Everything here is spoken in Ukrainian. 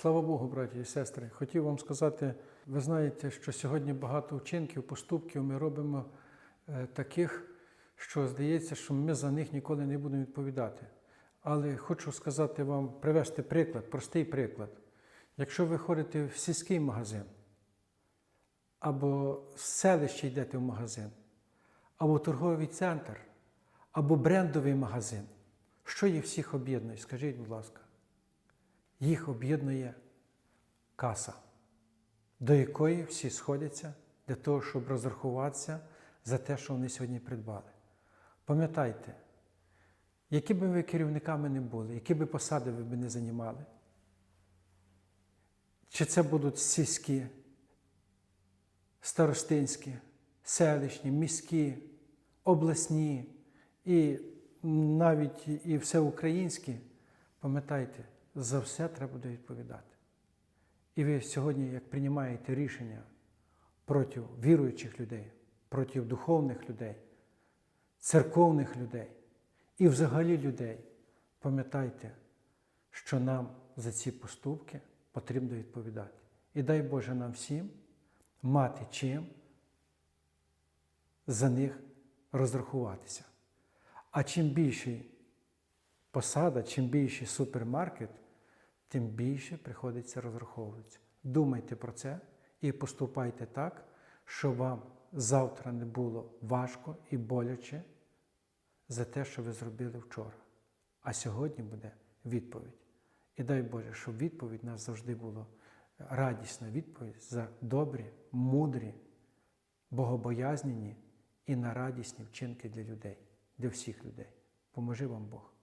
Слава Богу, браті і сестри. Хотів вам сказати, ви знаєте, що сьогодні багато вчинків, поступків ми робимо е, таких, що здається, що ми за них ніколи не будемо відповідати. Але хочу сказати вам, привести приклад, простий приклад. Якщо ви ходите в сільський магазин, або з селища йдете в магазин, або в торговий центр, або брендовий магазин, що їх всіх об'єднує? Скажіть, будь ласка їх об'єднує каса, до якої всі сходяться для того, щоб розрахуватися за те, що вони сьогодні придбали. Пам'ятайте, які би ви керівниками не були, які би посади ви б не займали, чи це будуть сільські, старостинські, селищні, міські, обласні і навіть і всеукраїнські, пам'ятайте, за все треба буде відповідати. І ви сьогодні, як приймаєте рішення проти віруючих людей, проти духовних людей, церковних людей і взагалі людей, пам'ятайте, що нам за ці поступки потрібно відповідати. І дай Боже нам всім мати чим за них розрахуватися. А чим більший посада, чим більший супермаркет, тим більше приходиться розраховуватися. Думайте про це і поступайте так, щоб вам завтра не було важко і боляче за те, що ви зробили вчора. А сьогодні буде відповідь. І дай Боже, щоб відповідь нас завжди була радісна відповідь за добрі, мудрі, богобоязнені і на радісні вчинки для людей, для всіх людей. Поможи вам Бог.